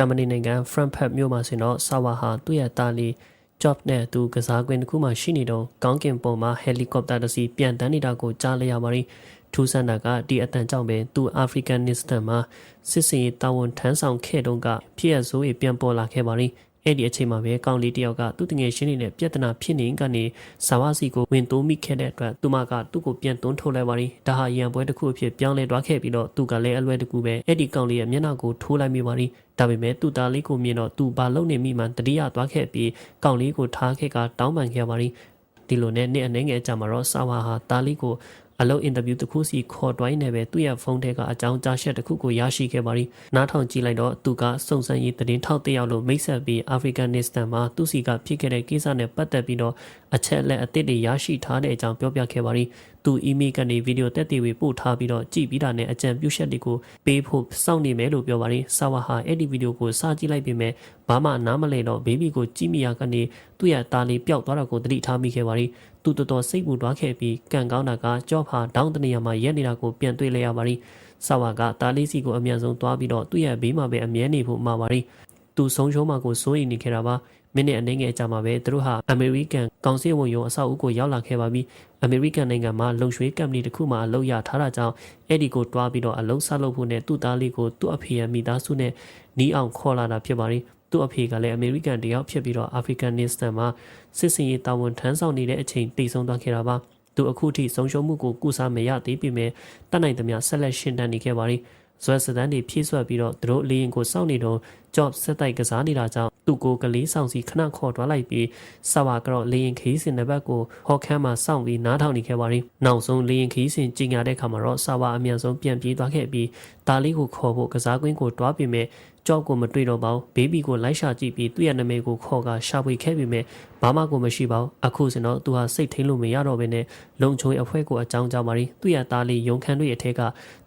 ဂျာမနီနိုင်ငံဖရန့်ဖတ်မြို့မှာဆိုရင်တော့ဆာဝါဟာသူ့ရဲ့တာလီ job နဲ့သူကစားကွင်းတစ်ခုမှရှိနေတော့ကောင်းကင်ပုံမှာဟယ်လီကော်ပတာတစ်စီးပြန်တန်းနေတာကိုကြားလိုက်ရပါတယ်ထူးဆန်းတာကဒီအတန်ကြောင့်ပဲသူအာဖရိကန်နစ္စတန်မှာစစ်စင်ရေးတာဝန်ထမ်းဆောင်ခဲ့တုန်းကဖြစ်ရဆိုးရပြန်ပေါ်လာခဲ့ပါတယ် အဲ့ဒီအချိန်မှာပဲကောင်လေးတယောက်ကသူ့တငယ်ချင်းတွေနဲ့ပြဿနာဖြစ်နေကနေဇာဝစီကိုဝင်တိုးမိခဲ့တဲ့အတွက်သူမကသူ့ကိုပြန်တွန်းထုတ်လိုက်ပါရီဒါဟာရန်ပွဲတစ်ခုအဖြစ်ပြောင်းလဲသွားခဲ့ပြီးတော့သူကလည်းအလွယ်တကူပဲအဲ့ဒီကောင်လေးရဲ့မျက်နှာကိုထိုးလိုက်မိပါရီဒါပေမဲ့သူ့သားလေးကိုမြင်တော့သူဘာလုပ်နေမိမှန်တတိယသွားခဲ့ပြီးကောင်လေးကိုထားခဲ့ကတောင်းပန်ခဲ့ပါရီဒီလိုနဲ့နေ့အနေငယ်အကြမှာတော့ဆာဝါဟာသားလေးကို အလုပ်အင်တာဗျူးတစ်ခုစီခေါ်တွိုင်းနေပဲသူ့ရဲ့ဖုန်းထဲကအကြောင်းကြားချက်တစ်ခုကိုရရှိခဲ့ပါရီနားထောင်ကြည့်လိုက်တော့သူကစုံစမ်းရေးသတင်းထောက်တစ်ယောက်လိုမိတ်ဆက်ပြီးအာဖရိကန်နစ္စတန်မှာသူ့စီကဖြစ်ခဲ့တဲ့ကိစ္စနဲ့ပတ်သက်ပြီးတော့အချက်လက်အသစ်တွေရရှိထားတဲ့အကြောင်းပြောပြခဲ့ပါရီ သူအီးမေးလ်ကနေဗီဒီယိုတက်တွေပို့ထားပြီးတော့ကြည့်ပြီးတာနဲ့အကြံပြုချက်တွေကိုပေးဖို့စောင့်နေမယ်လို့ပြောပါရီဆာဝါဟာအဲ့ဒီဗီဒီယိုကိုစကြည့်လိုက်ပေမဲ့ဘာမှနားမလည်တော့ဘေဘီကိုကြည့်မိရကနေသူ့ရဲ့သားလေးပျောက်သွားတာကိုသတိထားမိခဲ့ပါရီသူတော်တော်စိတ်ပူသွားခဲ့ပြီးကံကောင်းတာကကြော့ဖာဒေါင်းတနေရာမှာရက်နေတာကိုပြန်တွေ့လိုက်ရပါရီဆာဝါကတားလေးစီကိုအမြန်ဆုံးသွားပြီးတော့သူ့ရဲ့ဘေးမှာပဲအမြဲနေဖို့မှာပါရီသူဆုံးရှုံးမှာကိုစိုးရိမ်နေခဲ့တာပါ မိနစ်အနည်းငယ်ကြာမှာပဲသူတို့ဟာအမေရိကန်ကောင်စစ်ဝန်ရုံးအဆောက်အဦကိုရောက်လာခဲ့ပါပြီအမေရိကန်နိုင်ငံမှာလုံရွှေကမ်ပဏီတစ်ခုမှအလုပ်ရထားတာကြောင့်အဲ့ဒီကိုတွားပြီးတော့အလုပ်ဆက်လုပ်ဖို့နဲ့သူ့သားလေးကိုသူ့အဖေရဲ့မိသားစုနဲ့နီးအောင်ခေါ်လာတာဖြစ်ပါရီသူ့အဖေကလည်းအမေရိကန်တယောက်ဖြစ်ပြီးတော့အာဖရိကန်နစ္စတန်မှာစစ်စင်ရေးတာဝန်ထမ်းဆောင်နေတဲ့အချိန်တည်ဆုံသွားခဲ့တာပါသူအခုထိဆုံးရှုံးမှုကိုကုစားမရသေးပေမဲ့တတ်နိုင်သမျှဆက်လက်ရှင်တန်နေခဲ့ပါရီ ဇွဲစတန်းတွေဖြည့်ဆွက်ပြီးတော့သူတို့လေရင်ကိုစောင့်နေတော့ job ဆက်တိုက်ကစားနေတာကြောင့်သူ့ကိုကလေးဆောင်စီခဏခေါ်သွားလိုက်ပြီးဆာဝါကတော့လေရင်ခီးစင်တဲ့ဘက်ကိုဟော့ခမ်းမှာစောင့်ပြီးနားထောင်နေခဲ့ပါရီနောက်ဆုံးလေရင်ခီးစင်ကြင်ညာတဲ့ခါမှာတော့ဆာဝါအမြန်ဆုံးပြန်ပြေးသွားခဲ့ပြီးဒါလေးကိုခေါ်ဖို့ကစားကွင်းကိုတွားပြီးမဲ့ကြော့ကိုမတွေ့တော့ပါဘူးဘေဘီကိုလိုက်ရှာကြည့်ပြီးသူ့ရဲ့နာမည်ကိုခေါ်ကရှာဖွေခဲ့ပြီးမဲ့ဘာမှကိုမရှိပါဘူးအခုစင်တော့သူဟာစိတ်ထိန်လို့မရတော့ဘဲနဲ့လုံချုံအဖွဲကိုအကြောင်းကြားပါရီသူ့ရဲ့သားလေးရုံခန်းတွေအထက်က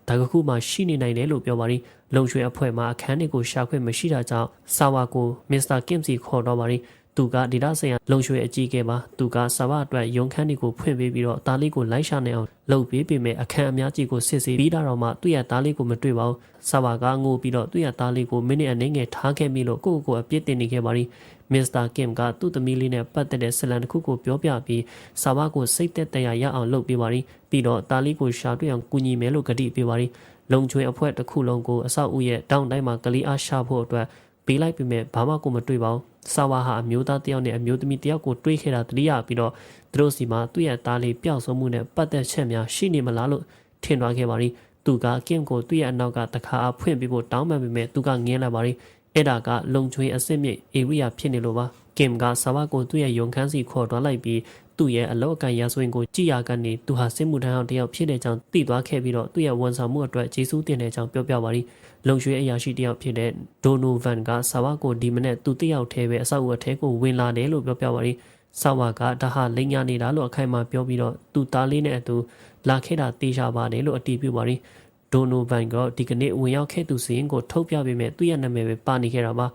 ဒါကခုမှရှိနေနိုင်တယ်လို့ပြောပါရီလုံချွေအဖွဲ့မှာအခန်းတွေကိုရှာခွင့်မရှိတာကြောင့်ဆာဝါကိုမစ္စတာကင်စီခေါ်တော့ပါရီသူကဒေတာဆိုင်ရာလုံရွှေအကြီးကဲပါသူကဆာဝါအတွက်ရုံခန်းတွေကိုဖွင့်ပေးပြီးတော့သားလေးကိုလိုက်ရှာနေအောင်လုပ်ပေးပေမဲ့အခန်းအများကြီးကိုစစ်ဆေးပြီးတော့မှသူ့ရဲ့သားလေးကိုမတွေ့ပါဘူးဆာဝါကငိုပြီးတော့သူ့ရဲ့သားလေးကိုမိနစ်အနည်းငယ်ထားခဲ့ပြီးလို့ကိုယ့်ကိုယ်အပြစ်တင်နေခဲ့ပါရီ မစ္စတာကင်ကသူ့သမီးလေးနဲ့ပတ်သက်တဲ့ဆလန်တစ်ခုကိုပြောပြပြီးဆာဝါကိုစိတ်သက်သာရအောင်လုပ်ပေးပါရီပြီးတော့သားလေးကိုရှာတွေ့အောင်ကူညီမယ်လို့ကတိပေးပါရီလုံချွေအဖွဲ့တစ်ခုလုံးကိုအဆောက်အဦရဲ့တောင်တိုင်းမှာကလေးအားရှာဖို့အတွက်ပေးလိုက်ပေမဲ့ဘာမှကိုမတွေ့ပါဘူးဆာဝါဟာအမျိုးသားတယောက်နဲ့အမျိုးသမီးတယောက်ကိုတွေးခဲ့တာတတိယပြီးတော့သူတို့စီမှာသူ့ရဲ့သားလေးပျောက်ဆုံးမှုနဲ့ပတ်သက်ချက်များရှိနေမလားလို့ထင်သွားခဲ့ပါရီသူကကင်ကိုသူ့ရဲ့အနောက်ကတခါအဖွင့်ပြီးဖို့တောင်းပန်ပေမဲ့သူကငင်းလာပါရီ အဲ့ဒါကလုံချွေအစ်စ်မြစ်ဧရိယာဖြစ်နေလို့ပါကင်ကဆာဝါကိုသူ့ရဲ့ယုံခန်းစီခေါ်သွားလိုက်ပြီးသူ့ရဲ့အလောက်အကန်ရာဇဝင်ကိုကြည်ရကနေသူဟာစစ်မှုထမ်းအောင်တယောက်ဖြစ်တဲ့ကြောင်းသိသွားခဲ့ပြီးတော့သူ့ရဲ့ဝန်ဆောင်မှုအတွက်ကျေးဇူးတင်တဲ့ကြောင်းပြောပြပါရီလုံရွှေအရာရှိတယောက်ဖြစ်တဲ့ဒိုနိုဗန်ကဆာဝါကိုဒီမနေ့သူတယောက်တည်းပဲအဆောက်အဦအထဲကိုဝင်လာတယ်လို့ပြောပြပါရီဆာဝါကဒါဟာလိန်ညာနေတာလို့အခိုင်အမာပြောပြီးတော့သူသားလေးနဲ့အတူလာခဲ့တာတေးရှာပါတယ်လို့အတည်ပြုပါရီ ဒိုနိုဗန်ကဒီကနေ့ဝင်ရောက်ခဲ့သူစီရင်ကိုထုတ်ပြပေးမဲ့သူ့ရဲ့နာမည်ပဲပါနေခဲ့တာပါ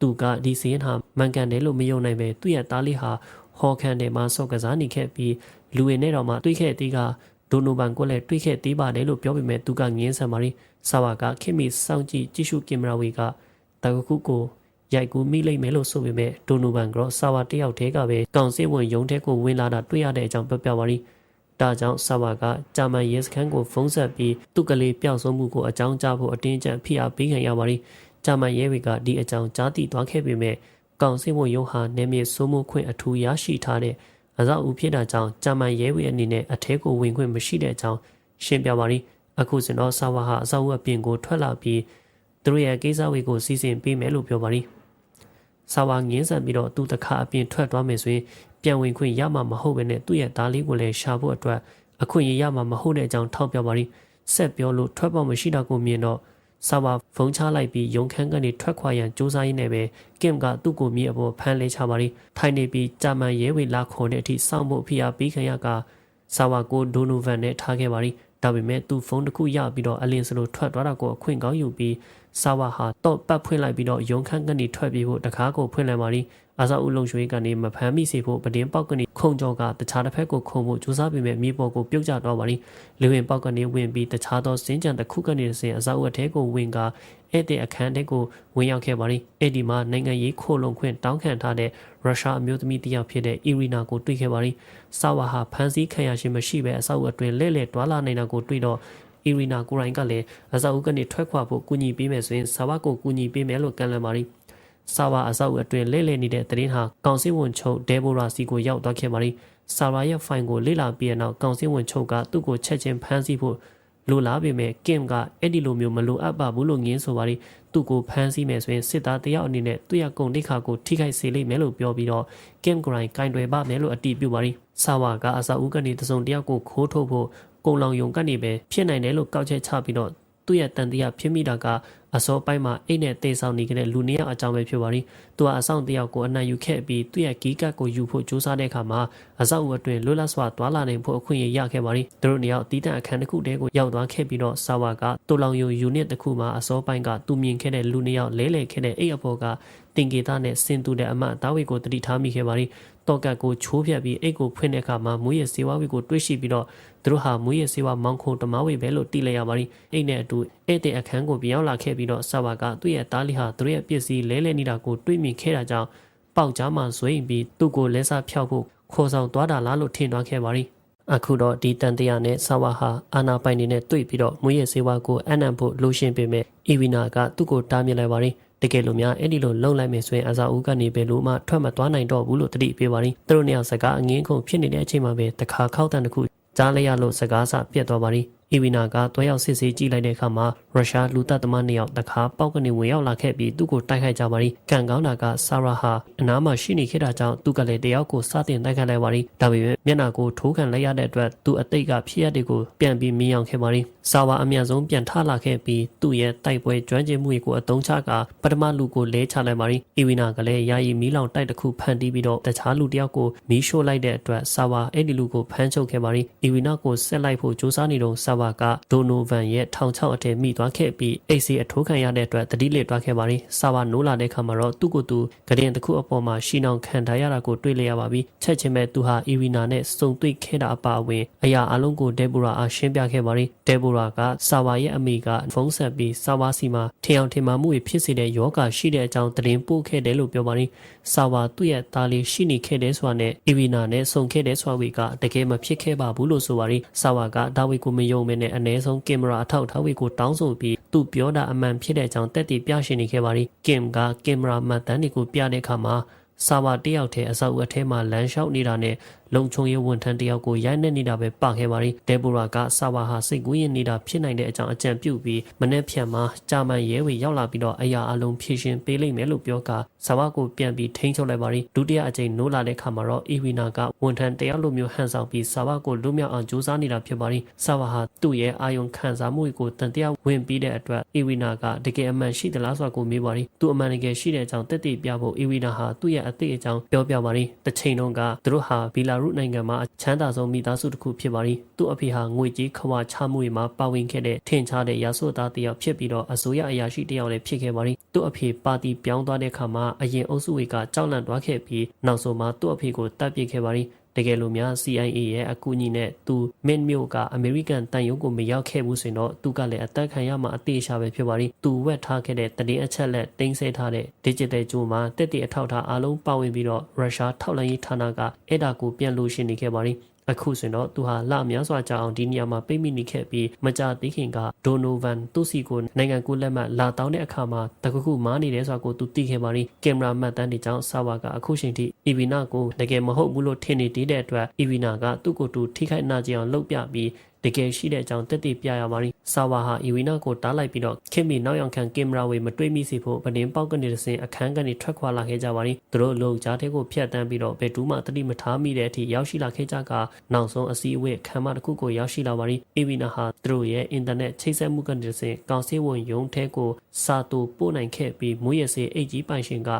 သူကဒီစီရင်ဟာမှန်ကန်တယ်လို့မယုံနိုင်ပဲသူ့ရဲ့သားလေးဟာဟော်ခန်တယ်မှာဆော့ကစားနေခဲ့ပြီးလူဝင်နဲ့တော့မှတွေးခဲ့သေးကဒိုနိုဘန်ကိုလည်းတွေးခဲ့သေးပါတယ်လို့ပြောပေမဲ့သူကငင်းဆန်ပါရီဆာဝါကခင်မီစောင့်ကြည့်ကြည့်ရှုကင်မရာဝေကတကခုကိုရိုက်ကူးမိလိုက်မယ်လို့ဆိုပေမဲ့ဒိုနိုဘန်ကဆာဝါတယောက်တည်းကပဲကောင်စစ်ဝင်ရုံးထဲကိုဝင်လာတာတွေ့ရတဲ့အကြောင်းပြောပြပါရီ ဒါကြောင့်ဆာဝါကဂျာမန်ရဲစခန်းကိုဖုန်းဆက်ပြီးသူ့ကလေးပျောက်ဆုံးမှုကိုအကြောင်းကြားဖို့အတင်းကျပ်ဖိအားပေးခံရပါရီဂျာမန်ရဲတွေကဒီအကြောင်းကြားသိသွားခဲ့ပေမဲ့ကောင်စစ်ဝန်ရုံးဟာနေမြေစိုးမိုးခွင့်အထူးရရှိထားတဲ့အစောက်ဦးဖြစ်တာကြောင့်ဂျာမန်ရဲဝေအနေနဲ့အထဲကိုဝင်ခွင့်မရှိတဲ့အကြောင်းရှင်းပြပါရီအခုစင်တော့ဆာဝါဟာအစောက်ဦးအပြင်ကိုထွက်လာပြီးသူတို့ရဲ့ကိစ္စဝေကိုစီစဉ်ပေးမယ်လို့ပြောပါရီဆာဝါငင်းဆန်ပြီးတော့သူ့တခါအပြင်ထွက်သွားမယ်ဆိုရင် ပြန်ဝင်ခွင့်ရမှာမဟုတ်ဘဲနဲ့သူ့ရဲ့သားလေးကိုလည်းရှာဖို့အတွက်အခွင့်အရေးရမှာမဟုတ်တဲ့အကြောင်းထောက်ပြပါရီဆက်ပြောလို့ထွက်ပေါက်မရှိတာကိုမြင်တော့ဆာဝါဖုန်းချလိုက်ပြီးရုံခန်းကနေထွက်ခွာရန်စူးစမ်းရင်းနဲ့ပဲကင်ကသူ့ကိုမြေအပေါ်ဖမ်းလဲချပါရီထိုင်နေပြီးဂျာမန်ရဲဝေလာခေါ်တဲ့အထိစောင့်ဖို့ဖိအားပေးခံရကဆာဝါကိုဒိုနိုဗန်နဲ့ထားခဲ့ပါရီဒါပေမဲ့သူဖုန်းတစ်ခုရပြီးတော့အလင်းစလိုထွက်သွားတာကိုအခွင့်ကောင်းယူပြီး ဆာဝါဟာတော့ပတ်ဖွင့်လိုက်ပြီးတော့ရုံခန့်ကနေထွက်ပြေးဖို့တကားကိုဖွင့်လိုက်ပါရီအာဇာဦးလုံရွှေကနေမဖမ်းမိစေဖို့ပဒင်းပေါက်ကနေခုံကြောကတခြားတစ်ဖက်ကိုခုံဖို့ကြိုးစားပေမဲ့မြေပေါ်ကိုပြုတ်ကျသွားပါရီလူဝင်ပေါက်ကနေဝင်ပြီးတခြားသောစင်းကြံတစ်ခုကနေစဉ်အဇာဦးအထဲကိုဝင်ကဧည့်သည်အခန်းထဲကိုဝင်ရောက်ခဲ့ပါရီအဲ့ဒီမှာနိုင်ငံရေးခိုလုံခွင့်တောင်းခံထားတဲ့ရုရှားအမျိုးသမီးတစ်ယောက်ဖြစ်တဲ့အီရီနာကိုတွေ့ခဲ့ပါရီဆာဝါဟာဖမ်းဆီးခံရခြင်းမရှိဘဲအဆောက်အအုံအတွင်းလဲ့လဲ့တွာလာနေတာကိုတွေ့တော့ အီရီနာကိုရိုင်းကလည်းအဆောက်အဦကနေထွက်ခွာဖို့ကူညီပေးမယ်ဆိုရင်ဆာဝါကိုကူညီပေးမယ်လို့ကန့်လန့်ပါရီဆာဝါအဆောက်အဦအတွင်းလဲ့လဲ့နေတဲ့သတင်းဟာကောင်စစ်ဝန်ချုပ်ဒဲဘိုရာစီကိုရောက်သွားခဲ့ပါရီဆာဝါရဲ့ဖိုင်ကိုလေ့လာပြီးတဲ့နောက်ကောင်စစ်ဝန်ချုပ်ကသူ့ကိုချက်ချင်းဖမ်းဆီးဖို့လိုလားပေမဲ့ကင်ကအဲ့ဒီလိုမျိုးမလိုအပ်ပါဘူးလို့ငင်းဆိုပါရီသူ့ကိုဖမ်းဆီးမယ်ဆိုရင်စစ်သားတယောက်အနေနဲ့သူ့ရဲ့ကုန်တိခါကိုထိခိုက်စေလိမ့်မယ်လို့ပြောပြီးတော့ကင်ဂရိုင်းကင်တွယ်ပါမယ်လို့အတိပြုပါရီဆာဝါကအစာဦးကနေတစုံတယောက်ကိုခိုးထုတ်ဖို့ ကုံလောင်ယုံကနေပဲဖြစ်နိုင်တယ်လို့ကောက်ချက်ချပြီးတော့သူ့ရဲ့တန်တရားဖြစ်မိတာကအစောပိုင်းမှာအိတ်နဲ့တေဆောင်နေကြတဲ့လူနှစ်ယောက်အကြောင်းပဲဖြစ်ပါရီ သူကအဆောင်တယောက်ကိုအနံ့ယူခဲ့ပြီးသူ့ရဲ့ဂီကတ်ကိုယူဖို့ကြိုးစားတဲ့အခါမှာအဆောက်အဦအတွင်းလွတ်လပ်စွာသွားလာနိုင်ဖို့အခွင့်အရေးရခဲ့ပါရီသူတို့နှစ်ယောက်တီးတန့်အခန်းတစ်ခုတည်းကိုရောက်သွားခဲ့ပြီးတော့ဆာဝါကတူလောင်ယုံယူနစ်တစ်ခုမှာအစောပိုင်းကသူမြင်ခဲ့တဲ့လူနှစ်ယောက်လဲလှယ်ခဲ့တဲ့အိတ်အပေါ်ကတင်ကေတာနဲ့ဆင်တူတဲ့အမတ်အသားဝေကိုတတိထားမိခဲ့ပါရီတော့ကတ်ကိုချိုးဖြတ်ပြီးအိတ်ကိုဖွင့်တဲ့အခါမှာမွေးရစေဝါဝေကိုတွေးရှိပြီးတော့သူတို့ဟာမွေးရစေဝါမောင်ခုံတမားဝေပဲလို့တိလိုက်ရပါရီအိတ်နဲ့အတူဧည့်သည်အခန်းကိုပြောင်းလာခဲ့ပြီးတော့ဆာဝါကသူ့ရဲ့တားလီဟာသူတို့ရဲ့ပစ္စည်းလဲလဲနေတာကိုတွေးမြင်ခဲ့တာကြောင့်ပေါက်ကြားမှဆွေးရင်ပြီးသူ့ကိုလဲစားဖျောက်ဖို့ခေါ်ဆောင်သွားတာလားလို့ထင်သွားခဲ့ပါရီအခုတော့ဒီတန်တရာနဲ့ဆာဝါဟာအာနာပိုင်နေနဲ့တွေ့ပြီးတော့မွေးရစေဝါကိုအနံ့ဖို့လိုရှင်းပေးမယ်အီဝီနာကသူ့ကိုတားမြစ်လိုက်ပါရီတကယ်လို့များအဲ့ဒီလိုလုံလိုက်မယ်ဆိုရင်အစာဦးကနေဘယ်လို့မှထွက်မသွားနိုင်တော့ဘူးလို့တတိပေးပါရီသူတို့နှစ်ယောက်စကားအငင်းခုန်ဖြစ်နေတဲ့အချိန်မှာပဲတခါခောက်တန်တစ်ခုကြားလိုက်ရလို့စကားစပြတ်သွားပါရီ အီဝီနာကတွဲရောက်စစ်ဆေးကြည့်လိုက်တဲ့အခါမှာရုရှားလူသက်သမားနှစ်ယောက်တခါပေါက်ကနေဝင်ရောက်လာခဲ့ပြီးသူ့ကိုတိုက်ခိုက်ကြပါရီကံကောင်းတာကဆာရာဟာအနားမှာရှိနေခဲ့တာကြောင့်သူကလည်းတယောက်ကိုစတင်တိုက်ခိုက်လိုက်ပါရီဒါပေမဲ့မျက်နှာကိုထိုးခံလိုက်ရတဲ့အတွက်သူအသိကဖြစ်ရတဲ့ကိုပြန်ပြီးမြင်အောင်ခဲ့ပါရီဆာဝါအမြန်ဆုံးပြန်ထလာခဲ့ပြီးသူ့ရဲ့တိုက်ပွဲကျွမ်းကျင်မှုကိုအသုံးချကပထမလူကိုလဲချလိုက်ပါရီအီဝီနာကလည်းယာယီမီးလောင်တိုက်တစ်ခုဖန်တီးပြီးတော့တခြားလူတယောက်ကိုမီးရှို့လိုက်တဲ့အတွက်ဆာဝါအဲ့ဒီလူကိုဖမ်းချုပ်ခဲ့ပါရီအီဝီနာကိုဆက်လိုက်ဖို့စူးစမ်းနေတော့ဆာဝါကဒိုနိုဗန်ရဲ့ထောင်ချောက်အထက်မိသွားခဲ့ပြီးအိတ်စီအထိုးခံရတဲ့အတွက်တတိလစ်သွားခဲ့ပါရီဆာဝါနိုးလာတဲ့အခါမှာတော့သူ့ကိုယ်သူဂရင်တစ်ခုအပေါ်မှာရှီနောင်ခံထားရတာကိုတွေ့လျက်ရပါပြီချက်ချင်းပဲသူဟာအီဝီနာနဲ့စုံတွေ့ခဲ့တာအပါအဝင်အရာအလုံးကိုဒေဘူရာအားရှင်းပြခဲ့ပါရီဒေဘူရာကဆာဝါရဲ့အမိကဖုန်းဆက်ပြီးဆာဝါစီမှာထင်အောင်ထင်မှားမှုတွေဖြစ်စေတဲ့ယောဂရှိတဲ့အကြောင်းသတင်းပို့ခဲ့တယ်လို့ပြောပါရီဆာဝါသူ့ရဲ့သားလေးရှိနေခဲ့တဲ့ဆိုတာနဲ့အီဝီနာနဲ့ဆုံခဲ့တဲ့ဆိုတာဝေကတကယ်မဖြစ်ခဲ့ပါဘူးလို့ဆိုပါရီဆာဝါကဒါဝေကိုမယုံမဲနဲ့အ ਨੇ ဆုံးကင်မရာအထောက်အထားဝေကိုတောင်းဆိုပြီးသူပြောတာအမှန်ဖြစ်တဲ့အကြောင်းတက်တည်ပြရှင်းနေခဲ့ပါရီကင်ကကင်မရာမှတ်တမ်းတွေကိုပြတဲ့အခါမှာဆာဝါတယောက်တည်းအဆောက်အအထဲမှာလမ်းလျှောက်နေတာနဲ့ လုံချုံရဲဝန်ထမ်းတယောက်ကိုရိုက်နှက်နေတာပဲပါခဲ့ပါရီဒေဘူရာကဆာဝါဟာစိတ်ကူးရင်နေတာဖြစ်နိုင်တဲ့အကြောင်းအကြံပြုပြီးမနေ့ဖြန်မှာဂျာမန်ရဲဝေရောက်လာပြီးတော့အရာအလုံးဖြည့်ရှင်ပေးလိမ့်မယ်လို့ပြောကဆာဝါကိုပြန်ပြီးထိန်းချုပ်လိုက်ပါရီဒုတိယအကြိမ်နိုးလာတဲ့ခါမှာတော့အီဝီနာကဝန်ထမ်းတယောက်လိုမျိုးဟန်ဆောင်ပြီးဆာဝါကိုလွတ်မြောက်အောင်ကြိုးစားနေတာဖြစ်ပါရီဆာဝါဟာသူ့ရဲ့အာယုံခံစားမှုကိုတန်တရားဝင်ပြီးတဲ့အတွက်အီဝီနာကတကယ်အမှန်ရှိသလားဆိုတာကိုမေးပါရီသူ့အမှန်တကယ်ရှိတဲ့အကြောင်းတက်တည်ပြဖို့အီဝီနာဟာသူ့ရဲ့အသေးအကြောင်းပြောပြပါရီတစ်ချိန်လုံးကသူတို့ဟာဘီလာရုနိုင်ငံမှာချမ်းသာဆုံးမိသားစုတစ်ခုဖြစ်ပါရီသူ့အဖေဟာငွေကြေးခွာချမှုတွေမှာပါဝင်ခဲ့တဲ့ထင်ရှားတဲ့ရာဇဝတ်သားတစ်ယောက်ဖြစ်ပြီးတော့အစိုးရအရာရှိတစ်ယောက်လည်းဖြစ်ခဲ့ပါရီသူ့အဖေပါတီပြောင်းသွားတဲ့အခါမှာအရင်အုပ်စုတွေကကြောက်လန့်သွားခဲ့ပြီးနောက်ဆုံးမှာသူ့အဖေကိုတပ်ပစ်ခဲ့ပါရီ တကယ်လို့များ CIA ရဲ့အကူအညီနဲ့သူမင်းမျိုးကအမေရိကန်တန်ယုံကိုမရောက်ခဲ့ဘူးဆိုရင်တော့သူကလည်းအသက်ခံရမှာအသေးရှာပဲဖြစ်ပါလိမ့်သူဝက်ထားခဲ့တဲ့တည်အချက်လက်တင်ဆက်ထားတဲ့ digital ကြိုးမှာတက်တည်အထောက်ထားအားလုံးပါဝင်ပြီးတော့ရုရှားထောက်လှမ်းရေးဌာနကအဲ့ဒါကိုပြန်လို့ရှင်းနေခဲ့ပါလိမ့် အခုဆိုရင်တော့သူဟာလများစွာကြာအောင်ဒီနေရာမှာပိတ်မိနေခဲ့ပြီးမကြသေးခင်ကဒိုနိုဗန်သူစီကိုနိုင်ငံကူးလက်မှတ်လာတောင်းတဲ့အခါမှာတခုခုမားနေတယ်ဆိုတာကိုသူသိခဲ့ပါရီကင်မရာမှတ်တမ်းတွေကြောင့်ဆာဝါကအခုချိန်ထိအီဗီနာကိုတကယ်မဟုတ်ဘူးလို့ထင်နေတည်တဲ့အတွက်အီဗီနာကသူ့ကိုယ်သူထိခိုက်နာကျင်အောင်လှုပ်ပြပြီးတကယ်ရှိတဲ့အကြောင်းတက်တည်ပြရပါရီ ဆာဝါဟာအီဝီနာကိုတားလိုက်ပြီးတော့ခင်မီနောက်ရောက်ခံကင်မရာဝေမတွေ့မိစေဖို့ပဒင်းပေါက်ကနေတစင်အခန်းကနေထွက်ခွာလာခဲ့ကြပါရီသူတို့လုံကြားတဲ့ကိုဖျက်တမ်းပြီးတော့ဘယ်သူမှတတိမထားမိတဲ့အထိရောက်ရှိလာခဲ့ကြကနောက်ဆုံးအစည်းအဝေးခံမတစ်ခုကိုရောက်ရှိလာပါရီအီဝီနာဟာသူတို့ရဲ့အင်တာနက်ချိတ်ဆက်မှုကနေတစင်ကောင်စီဝန်ယုံထဲကိုစာတူပို့နိုင်ခဲ့ပြီးမွေးရစေအိတ်ကြီးပိုင်ရှင်က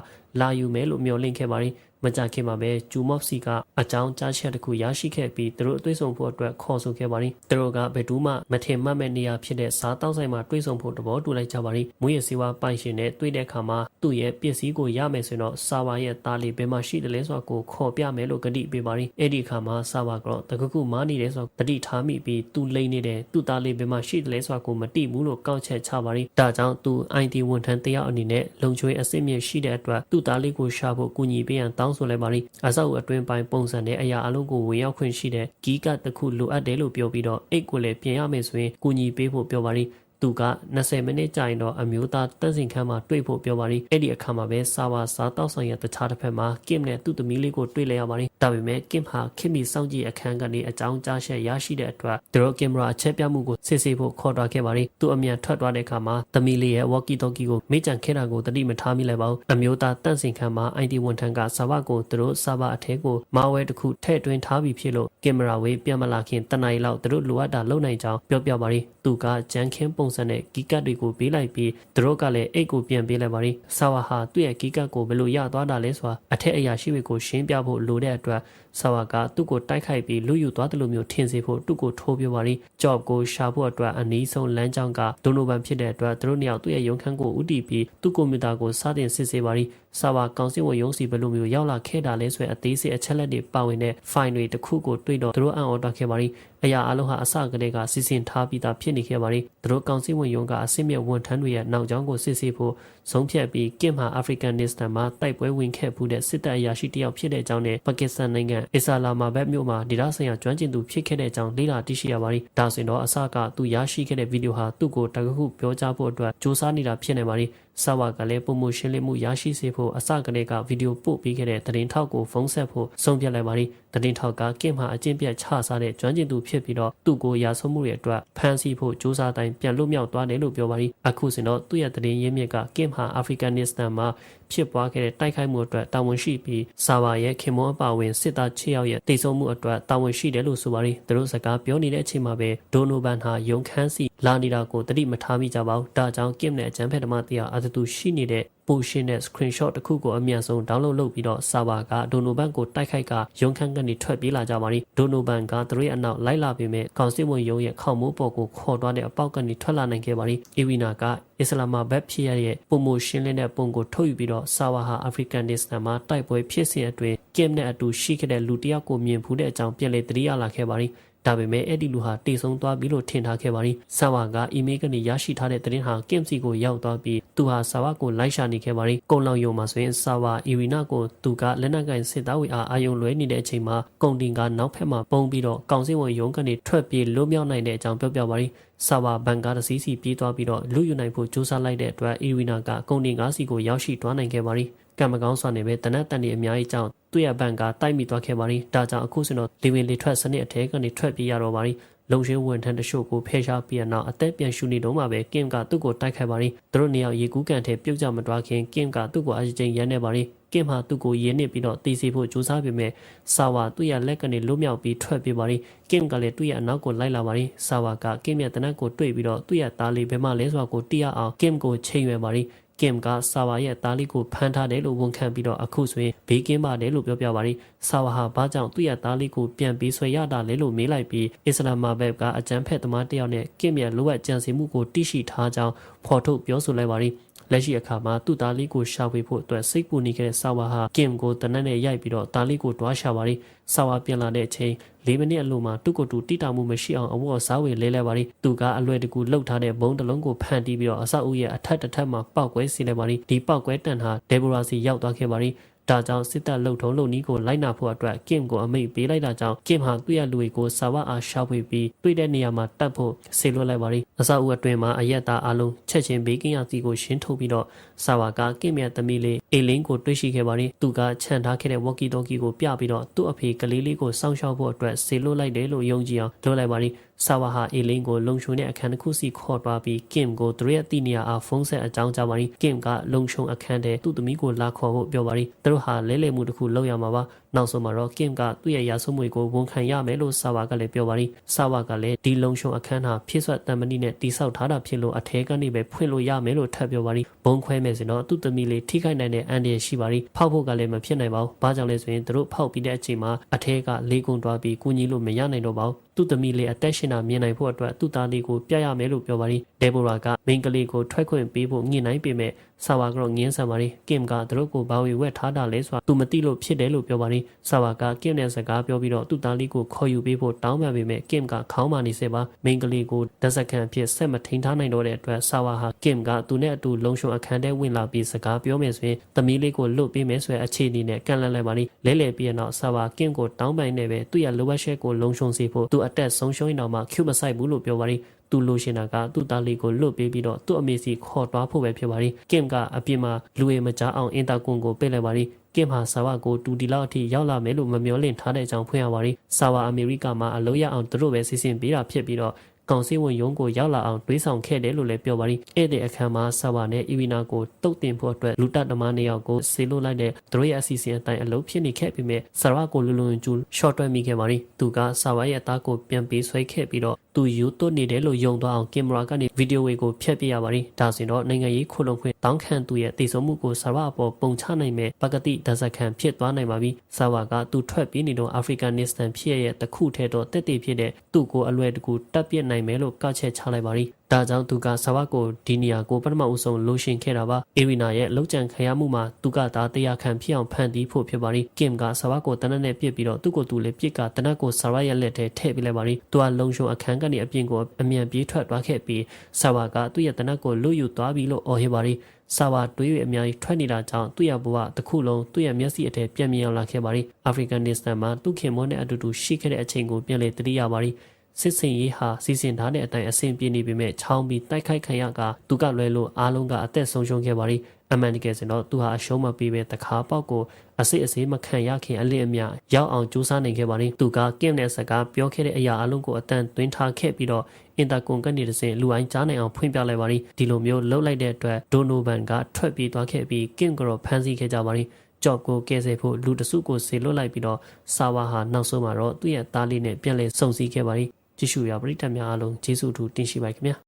လာယူမယ်လို့မျှော်လင့်ခဲ့ပါရီမကြခင်မှာပဲဂျူမော့စီကအကြောင်းကြားချက်တစ်ခုရရှိခဲ့ပြီးသူတို့အသွေးဆောင်ဖို့အတွက်ခေါ်ဆိုခဲ့ပါရီသူတို့ကဘယ်သူမှမထင်မှတ်မဲ့နေရာဖြစ်တဲ့စားတောက်ဆိုင်မှာတွေ့ဆုံဖို့တဘောတူလိုက်ကြပါရီမွေးရစီဝါပိုင်ရှင်နဲ့တွေ့တဲ့အခါမှာသူ့ရဲ့ပစ္စည်းကိုရမယ်ဆိုရင်တော့ဆာဝါရဲ့သားလေးဘယ်မှာရှိတယ်လဲဆိုတာကိုခေါ်ပြမယ်လို့ကတိပေးပါရီအဲ့ဒီအခါမှာဆာဝါကတော့တကခုမားနေတယ်ဆိုတော့တတိထားမိပြီးသူလိမ့်နေတယ်သူ့သားလေးဘယ်မှာရှိတယ်လဲဆိုတာကိုမတိဘူးလို့ကောက်ချက်ချပါရီဒါကြောင့်သူ IT ဝန်ထမ်းတယောက်အနေနဲ့လုံချွေအစစ်မြင့်ရှိတဲ့အတွက်သူ့သားလေးကိုရှာဖို့ကူညီပေးရန်တောင်းဆိုလိုက်ပါရီအဆောက်အတွင်းပိုင်းပုံစံနဲ့အရာအလုံးကိုဝင်ရောက်ခွင့်ရှိတဲ့ဂီကတစ်ခုလိုအပ်တယ်လို့ပြောပြီးတော့အိတ်ကိုလည်းပြင်ရမယ်ဆိုရင်ကူညီပေးဖို့ပြောပါရီ သူက20မိနစ်ကြာရင်တော့အမျိုးသားတန့်စင်ခန်းမှာတွေ့ဖို့ပြောပါရီအဲ့ဒီအခါမှာပဲစာဝါစားတောက်ဆောင်ရဲ့တခြားတစ်ဖက်မှာကင်နဲ့သူ့သမီးလေးကိုတွေ့လဲရပါရီဒါပေမဲ့ကင်ဟာခင်မီစောင့်ကြည့်အခန်းကနေအကြောင်းကြားချက်ရရှိတဲ့အတွက်သူတို့ကင်မရာအချက်ပြမှုကိုစစ်ဆေးဖို့ခေါ်သွားခဲ့ပါရီသူအမြန်ထွက်သွားတဲ့အခါမှာသမီးလေးရဲ့ walkie talkie ကိုမိကြံခဲ့တာကိုတတိမထားမိလိုက်ပါဘူးအမျိုးသားတန့်စင်ခန်းမှာ IT ဝန်ထမ်းကစာဝါကိုသူတို့စာဝါအထဲကိုမာဝဲတစ်ခုထည့်သွင်းထားပြီးဖြစ်လို့ကင်မရာဝေးပြန်မလာခင်တနင်္လာလောက်သူတို့လိုအပ်တာလုပ်နိုင်ကြောင်းပြောပြပါရီသူကဂျန်ခင်းပုံစံနဲ့ဂီကတ်တွေကိုပေးလိုက်ပြီးသူတို့ကလည်းအိတ်ကိုပြန်ပေးလိုက်ပါရီဆာဝါဟာသူ့ရဲ့ဂီကတ်ကိုဘယ်လိုရသွားတာလဲဆိုတာအထက်အရာရှိတွေကိုရှင်းပြဖို့လိုတဲ့အတွက်ဆာဝါကသူ့ကိုတိုက်ခိုက်ပြီးလူယူသွားတယ်လို့မျိုးထင်စေဖို့သူ့ကိုထိုးပြပါရီကြော့ကိုရှာဖို့အတွက်အနည်းဆုံးလမ်းကြောင်းကဒိုနိုဗန်ဖြစ်တဲ့အတွက်သူတို့နှစ်ယောက်သူ့ရဲ့ရုံခန်းကိုဥတီပြီးသူ့ကွန်ပျူတာကိုစတင်စစ်ဆေးပါရီဆာဝါကောင်စစ်ဝန်ရုံးစီဘယ်လိုမျိုးရောက်လာခဲ့တာလဲဆိုတဲ့အသေးစိတ်အချက်လက်တွေပါဝင်တဲ့ file တွေတစ်ခုကိုတွေ့တော့သူတို့အံ့ဩတွက်ခဲ့ပါရီအရာအလုံးဟာအစကတည်းကစီစဉ်ထားပြီးသားဖြစ်နေခဲ့ပါရီသူတို့ကောင်စစ်ဝန်ရုံးကအစစ်မြစ်ဝန်ထမ်းတွေရဲ့နောက်ကျောင်းကိုစစ်ဆေးဖို့ဆုံးဖြတ်ပြီးကင်မှာအာဖရိကန်နစ္စတန်မှာတိုက်ပွဲဝင်ခဲ့မှုတဲ့စစ်တပ်အရာရှိတယောက်ဖြစ်တဲ့အကြောင်းနဲ့ပါကစ္စတန်နိုင်ငံအစ္စလာမာဘတ်မြို့မှာဒေသဆိုင်ရာကျွမ်းကျင်သူဖြစ်ခဲ့တဲ့အကြောင်းလေ့လာသိရှိရပါရီဒါဆိုရင်တော့အစကသူရရှိခဲ့တဲ့ဗီဒီယိုဟာသူ့ကိုတကခုပြောကြားဖို့အတွက်စူးစမ်းနေတာဖြစ်နေပါရီ ဆာဝါကလည်းပုံမှုရှင်းလင်းမှုရရှိစေဖို့အစကတည်းကဗီဒီယိုပို့ပေးခဲ့တဲ့သတင်းထောက်ကိုဖုန်းဆက်ဖို့ဆုံးဖြတ်လိုက်ပါရီသတင်းထောက်ကကင်မှာအကျင့်ပြတ်ချစားတဲ့ကျွမ်းကျင်သူဖြစ်ပြီးတော့သူ့ကိုရာဆုံးမှုတွေအတွက်ဖမ်းဆီးဖို့စူးစမ်းတိုင်းပြန်လွတ်မြောက်သွားတယ်လို့ပြောပါရီအခုစင်တော့သူ့ရဲ့သတင်းရင်းမြစ်ကကင်ဟာအာဖရိကန်နစ္စတန်မှာ ဖြစ်ပွားခဲ့တဲ့တိုက်ခိုက်မှုအတွက်တာဝန်ရှိပြီးဆာဝါရဲ့ခင်မွန်အပါဝင်စစ်သား6ယောက်ရဲ့တိတ်ဆုံးမှုအတွက်တာဝန်ရှိတယ်လို့ဆိုပါရီသူတို့စကားပြောနေတဲ့အချိန်မှာပဲဒိုနိုဘန်ဟာယုံခန်းစီလာနေတာကိုတတိမထားမိကြပါဘူးဒါကြောင့်ကင်နဲ့အချမ်းဖက်ဓမ္မတရားအတူရှိနေတဲ့ ပိုရှင်တဲ့ screenshot တစ်ခုကိုအမြန်ဆုံး download လုပ်ပြီးတော့ server က Donovan ကိုတိုက်ခိုက်ကရုံခန်းကနေထွက်ပြေးလာကြပါရီ Donovan ကသူတို့ရဲ့အနောက်လိုက်လာပြီးမြဲကောင်စစ်ဝင်ရုံးရဲ့ခေါမိုးပေါ်ကိုခေါ်သွားတဲ့အပေါက်ကနေထွက်လာနိုင်ခဲ့ပါရီ Ewina ကအစ္စလာမဘတ်ဖြစ်ရတဲ့ပုံမရှင်းလင်းတဲ့ပုံကိုထုတ်ယူပြီးတော့ server ဟာ African Disney မှာတိုက်ပွဲဖြစ်စဉ်အတွင်း game နဲ့အတူရှိခဲ့တဲ့လူတစ်ယောက်ကိုမြင်ဖူးတဲ့အကြောင်းပြန်လည်သတိရလာခဲ့ပါရီ ဒါပေမဲ့အဲ့ဒီလူဟာတေဆုံးသွားပြီလို့ထင်ထားခဲ့ပါရီဆာဝါကအီးမေးလ်ကနေရရှိထားတဲ့သတင်းဟာကင်စီကိုရောက်သွားပြီးသူဟာဆာဝါကိုလိုက်ရှာနေခဲ့ပါရီကုံလောင်ယုံမှာဆိုရင်ဆာဝါအီဝီနာကိုသူကလက်နက်ကင်စစ်သားဝေအားအာယုံလွဲနေတဲ့အချိန်မှာကုံတင်ကနောက်ဖက်မှာပုံပြီးတော့ကောင်စစ်ဝင်ရုံးကနေထွက်ပြေးလွတ်မြောက်နိုင်တဲ့အကြောင်းပြောပြပါရီဆာဝါဘန်ကာတစီစီပြေးသွားပြီးတော့လူယူနိုင်ဖို့စူးစမ်းလိုက်တဲ့အတွက်အီဝီနာကကုံတင်ကားစီကိုရောက်ရှိသွားနိုင်ခဲ့ပါရီကံမကောင်းစွာနဲ့ပဲတနတ်တန်တွေအများကြီးကြောင့် သူ့ရဲ့ဘန်ကတိုက်မိသွားခဲ့ပါရီဒါကြောင့်အခုစင်တော့လေဝင်လေထွက်စနစ်အထဲကနေထွက်ပြေးရတော့ပါရီလုံရှင်းဝန်ထမ်းတချို့ကိုဖယ်ရှားပြီးနောက်အသက်ပြန်ရှူနေတော့မှပဲကင်ကသူ့ကိုတိုက်ခိုက်ပါရီသူတို့နေရာရေကူးကန်ထဲပြုတ်ကြမတွားခင်ကင်ကသူ့ကိုအချင်းရမ်းနေပါရီကင်ဟာသူ့ကိုရင်းနစ်ပြီးတော့တီးစီဖို့ကြိုးစားပေမဲ့ဆာဝါသူ့ရဲ့လက်ကနေလွတ်မြောက်ပြီးထွက်ပြေးပါရီကင်ကလည်းသူ့ရဲ့အနောက်ကိုလိုက်လာပါရီဆာဝါကကင်ရဲ့တနက်ကိုတွေ့ပြီးတော့သူ့ရဲ့သားလေးဘယ်မှလဲဆိုတာကိုတိရအောင်ကင်ကိုချိန်ရွယ်ပါရီ ကင်ကဆာဝါရဲ့သားလေးကိုဖမ်းထားတယ်လို့ဝန်ခံပြီးတော့အခုဆိုရင်ဘေးကင်းပါတယ်လို့ပြောပြပါရီဆာဝါဟာဘာကြောင့်သူ့ရဲ့သားလေးကိုပြန်ပေးဆွဲရတာလဲလို့မေးလိုက်ပြီးအစ္စလာမာဘက်ကအကြမ်းဖက်သမားတယောက်နဲ့ကင်ရဲ့လိုအပ်ကြံစီမှုကိုတိရှိထားကြောင်းဖော်ထုတ်ပြောဆိုလိုက်ပါရီ လက်ရှိအခါမှာသူ့သားလေးကိုရှာဖွေဖို့အတွက်စိတ်ပူနေခဲ့တဲ့ဆာဝါဟာကင်ကိုတနက်နဲ့ရိုက်ပြီးတော့သားလေးကိုတွားရှာပါရီဆာဝါပြန်လာတဲ့အချိန်၄မိနစ်အလိုမှာသူ့ကိုယ်တူတိတာမှုမရှိအောင်အဝတ်အစားဝေလဲလဲပါရီသူကအလွယ်တကူလှုပ်ထားတဲ့ဘုံတစ်လုံးကိုဖန်တီးပြီးတော့အဆောက်အဦရဲ့အထက်တစ်ထပ်မှာပောက်ကွဲစီလဲပါရီဒီပောက်ကွဲတန်ဟာဒေဘိုရာစီရောက်သွားခဲ့ပါရီ ဒါကြောင့်စစ်တပ်လှုပ်ထုံးလုပ်နီးကိုလိုက်နာဖို့အတွက်ကင်ကိုအမိတ်ပေးလိုက်တာကြောင့်ကင်ဟာသူ့ရဲ့လူတွေကိုစာဝတ်အားရှာဖွေပြီးတွေ့တဲ့နေရာမှာတတ်ဖို့ဆေလွှတ်လိုက်ပါရီအဆောက်အဦအတွင်းမှာအရက်သားအလုံးချက်ချင်းဘေးကင်းရစီကိုရှင်းထုတ်ပြီးတော့စာဝါကကင်မြတ်သမီးလေးအေလင်းကိုတွေ့ရှိခဲ့ပါရီသူကခြံထားခဲ့တဲ့ဝက်ကီတိုကီကိုပြပြီးတော့သူ့အဖေကလေးလေးကိုစောင့်ရှောက်ဖို့အတွက်ဆေလွှတ်လိုက်တယ်လို့ယုံကြည်အောင်လုပ်လိုက်ပါရီ ဆာဝါဟာအေလင်းကိုလုံချုံတဲ့အခန်းတစ်ခုစီခေါ်သွားပြီးကင်ကိုသူရဲ့တီနီယာအားဖုန်းဆက်အကြောင်းကြားပါရီကင်ကလုံချုံအခန်းထဲသူ့သမီးကိုလာခေါ်ဖို့ပြောပါရီသူတို့ဟာလဲလှယ်မှုတစ်ခုလုပ်ရမှာပါနောက်ဆုံးမှာတော့ကင်ကသူ့ရဲ့ရာဆုံးမွေကိုဝန်ခံရမယ်လို့ဆာဝါကလည်းပြောပါရီဆာဝါကလည်းဒီလုံချုံအခန်းဟာဖြစ်ဆွတ်တံမဏိနဲ့တိဆောက်ထားတာဖြစ်လို့အထဲကနေပဲဖွင့်လို့ရမယ်လို့ထပ်ပြောပါရီဘုံခွဲမယ်ဆိုတော့သူ့သမီးလေးထိခိုက်နိုင်တဲ့အန်ဒီရရှိပါရီဖောက်ဖို့ကလည်းမဖြစ်နိုင်ပါဘူးဘာကြောင့်လဲဆိုရင်သူတို့ဖောက်ပြီးတဲ့အချိန်မှာအထဲကလေးကုံတွားပြီးကူညီလို့မရနိုင်တော့ပါဘူးသူ့သမီးလေးအသက်ရှင်င်တာမြင်နိုင်ဖို့အတွက်သူ့သားလေးကိုပြရမယ်လို့ပြောပါရီဒေဘိုရာကမိန်းကလေးကိုထွက်ခွင့်ပေးဖို့ညှိနှိုင်းပေမဲ့ ဆာဝါကတော့ငင်းဆန်ပါရီကင်ကသူတို့ကိုဘာဝေဝက်ထားတာလဲဆိုတာသူမသိလို့ဖြစ်တယ်လို့ပြောပါရီဆာဝါကကင်နဲ့စကားပြောပြီးတော့သူ့သားလေးကိုခေါ်ယူပေးဖို့တောင်းပန်ပေမဲ့ကင်ကခေါင်းမာနေစေပါမိန်းကလေးကိုဒဇက်ခံအဖြစ်ဆက်မထိန်ထားနိုင်တော့တဲ့အတွက်ဆာဝါဟာကင်ကသူနဲ့အတူလုံခြုံအခန်းထဲဝင်လာပြီးစကားပြောမယ်ဆိုရင်သမီးလေးကိုလွတ်ပေးမယ်ဆိုတဲ့အခြေအနေနဲ့ကန့်လန့်လိုက်ပါရီလဲလဲပြီးတော့ဆာဝါကင်ကိုတောင်းပန်နေပဲသူ့ရဲ့လိုအပ်ချက်ကိုလုံခြုံစေဖို့သူအတက်ဆုံးရှုံးရင်တော့မှကျူမဆိုင်ဘူးလို့ပြောပါရီ သူလိုရှင်တာကသူ့သားလေးကိုလွတ်ပေးပြီးတော့သူ့အမေစီခေါ်သွားဖို့ပဲဖြစ်ပါရီကင်ကအပြင်မှာလူဝေမကြားအောင်အင်တာကွန်ကိုပိတ်လိုက်ပါရီကင်ဟာဆာဝါကိုတူတီလောက်အထိရောက်လာမယ်လို့မမျှော်လင့်ထားတဲ့အကြောင်းဖွင့်ရပါရီဆာဝါအမေရိကမှာအလို့ရအောင်သူတို့ပဲစီစဉ်ပေးတာဖြစ်ပြီးတော့ ကောင်စီဝင်ရုံးကိုရောက်လာအောင်တွေးဆောင်ခဲ့တယ်လို့လည်းပြောပါရီဧည့်သည်အခမ်းမှာဆာဝါနဲ့အီဗီနာကိုတုတ်တင်ဖို့အတွက်လူတက်သမားနှစ်ယောက်ကိုဆေလို့လိုက်တဲ့သူတို့ရဲ့အစီအစဉ်အတိုင်းအလုပ်ဖြစ်နေခဲ့ပြီးမြဲဆာဝါကိုလူလူကျူရှော့တွဲမိခဲ့ပါရီသူကဆာဝါရဲ့အသားကိုပြန်ပေးဆွဲခဲ့ပြီးတော့သူယူသွတ်နေတယ်လို့ယုံသွားအောင်ကင်မရာကနေဗီဒီယိုဝေကိုဖျက်ပြရပါရီဒါဆိုရင်တော့နိုင်ငံရေးခုလုံခွင့်တောင်းခံသူရဲ့တည်ဆုံမှုကိုဆာဝါအပေါ်ပုံချနိုင်မဲ့ပကတိဒဇက်ခံဖြစ်သွားနိုင်ပါပြီဆာဝါကသူထွက်ပြေးနေတော့အာဖရိကန်နစ္စတန်ဖြစ်ရဲ့တခုထဲတော့တက်တည်ဖြစ်တဲ့သူ့ကိုအလွယ်တကူတပ်ပစ်နိုင်မယ်လို့ကောက်ချက်ချလိုက်ပါရီဒါကြောင့်သူကဆာဝါကိုဒီနီယာကိုပထမဦးဆုံးလိုရှင်ခဲ့တာပါအေဝီနာရဲ့လောက်ကျန်ခံရမှုမှာသူကဒါတရားခံဖြစ်အောင်ဖန်တီးဖို့ဖြစ်ပါရီကင်ကဆာဝါကိုတနက်နဲ့ပြစ်ပြီးတော့သူ့ကိုသူလည်းပြစ်ကတနက်ကိုဆာဝါရဲ့လက်ထဲထည့်ပြလိုက်ပါရီသူကလုံရှုံအခန်းကနေအပြင်ကိုအမြန်ပြေးထွက်သွားခဲ့ပြီးဆာဝါကသူ့ရဲ့တနက်ကိုလွတ်ယူသွားပြီလို့အော်ဟစ်ပါရီဆာဝါတွေးရအများကြီးထွက်နေတာကြောင့်သူ့ရဲ့ဘဝတစ်ခုလုံးသူ့ရဲ့မျက်စိအထက်ပြန်မြင်အောင်လာခဲ့ပါရီအာဖရိကန်နစ္စတန်မှာသူ့ခင်မွန်းနဲ့အတူတူရှိခဲ့တဲ့အချိန်ကိုပြန်လည်သတိရပါရီ စစ်စင်ရေးဟာစီစဉ်ထားတဲ့အတိုင်းအဆင်ပြေနေပေမဲ့ချောင်းပြီးတိုက်ခိုက်ခံရကသူကလွဲလို့အားလုံးကအသက်ဆုံးရှုံးခဲ့ပါရီအမှန်တကယ်စင်တော့သူဟာအရှုံးမပေးပဲတခါပေါက်ကိုအစိတ်အစေးမခံရခင်အလစ်အမြရောက်အောင်ကြိုးစားနိုင်ခဲ့ပါရီသူကကင့်နဲ့စကားပြောခဲ့တဲ့အရာအလုံးကိုအတန်သွင်းထားခဲ့ပြီးတော့အင်တာကွန်ကနေတစင်လူအိုင်းကြားနိုင်အောင်ဖွင့်ပြလိုက်ပါရီဒီလိုမျိုးလှုပ်လိုက်တဲ့အတွက်ဒိုနိုဗန်ကထွက်ပြေးသွားခဲ့ပြီးကင့်ကရောဖမ်းဆီးခဲ့ကြပါရီကြော့ကိုကဲဆယ်ဖို့လူတစုကိုဆေလွတ်လိုက်ပြီးတော့ဆာဝါဟာနောက်ဆုံးမှာတော့သူ့ရဲ့သားလေးနဲ့ပြန်လည်ဆုံစည်းခဲ့ပါရီ ကြည့်ရှုရပရိသတ်များအားလုံးကျေးဇူးထူးတင်ရှိပါခင်ဗျာ